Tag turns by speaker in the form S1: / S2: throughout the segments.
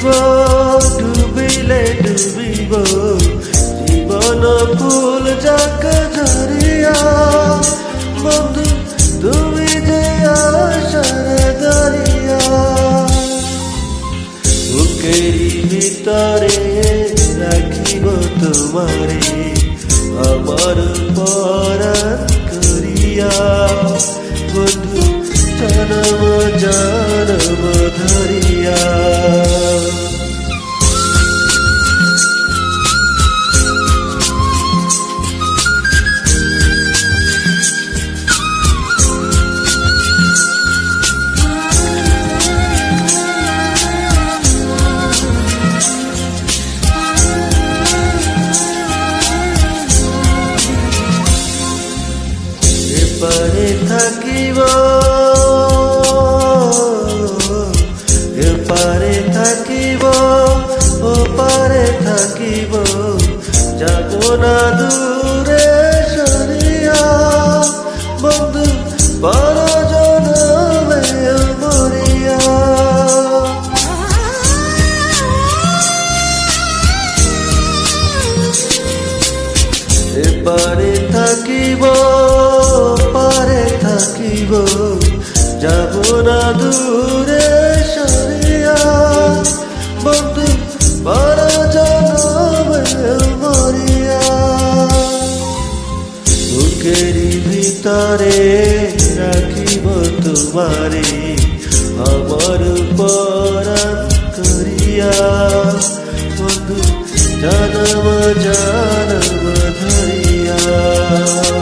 S1: ভাসিব ডুবিলে ডুবিব জীবন ফুল যাক ঝরিয়া বন্ধু, তুমি যে আশার দরিয়া। বুকের ভিতরে রাখিব তোমারে। আমার পরাণ থাকিব এপারে থাকিব ওপারে থাকিব। যাব না দূরে সরিয়া। বন্ধু বড় থাকিব পারে থাকিব যাব না দূরে সরিয়া। বন্ধু, বড় জনমে মরিয়া। ভিতরে রাখিব তোমারে আমার পরাণ করিয়া। বন্ধু, জনম জনম ধরিয়া।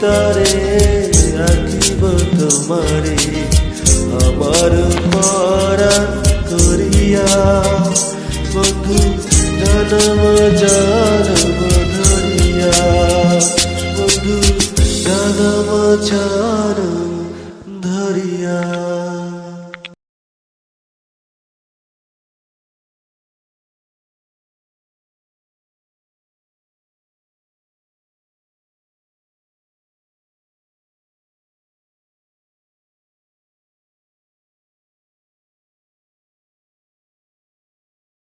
S1: ভিতরে রাখিব তোমারে আমার পরাণ করিয়া। বন্ধু জনম জনম ধরিয়া। বন্ধু জনম জনম